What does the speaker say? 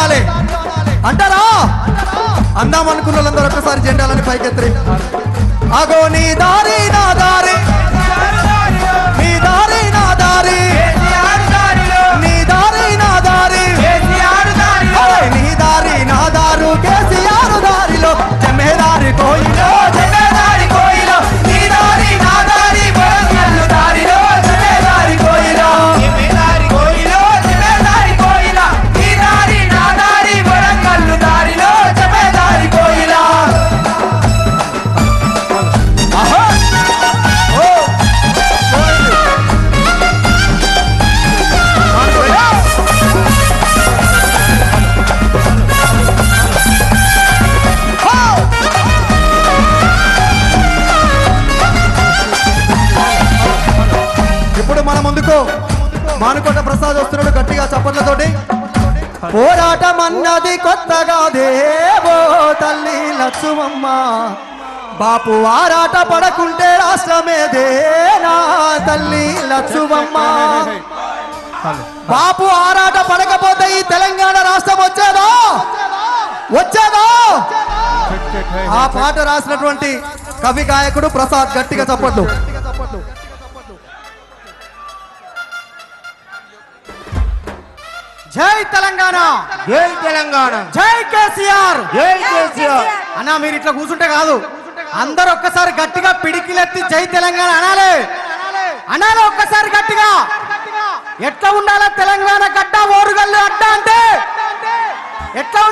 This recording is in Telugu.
అనాలి అంటారా? అందాం అనుకున్న వాళ్ళందరూ ఒక్కసారి జెండాలని పైకెత్తరి. అగోని దారి. ముందుకు మానుకోట ప్రసాద్ వస్తున్నాడు గట్టిగా చప్పట్లతోటి. పోరాటం అన్నది కొత్తగా దేవో తల్లి లక్ష్మమ్మ. బాపు ఆరాట పడకుంటే రాష్ట్రమేదేనా తల్లి లక్ష్మమ్మ. బాపు ఆరాట పడకపోతే ఈ తెలంగాణ రాష్ట్రం వచ్చేదా? వచ్చేదా? ఆ పాట రాసినటువంటి కవి గాయకుడు ప్రసాద్ గట్టిగా చప్పట్లు. జై తెలంగాణ. జై తెలంగాణ. జై కేసీఆర్. జై కేసీఆర్. అన్నా మీరు ఇట్లా కూర్చుంటే కాదు. అందరు ఒక్కసారి గట్టిగా పిడికిలెత్తి జై తెలంగాణ అనాలి. అనాలి ఒక్కసారి గట్టిగా. ఎట్లా ఉండాలి తెలంగాణ గడ్డ ఓరుగల్లు అడ్డ అంటే? ఎట్లా ఉండాలి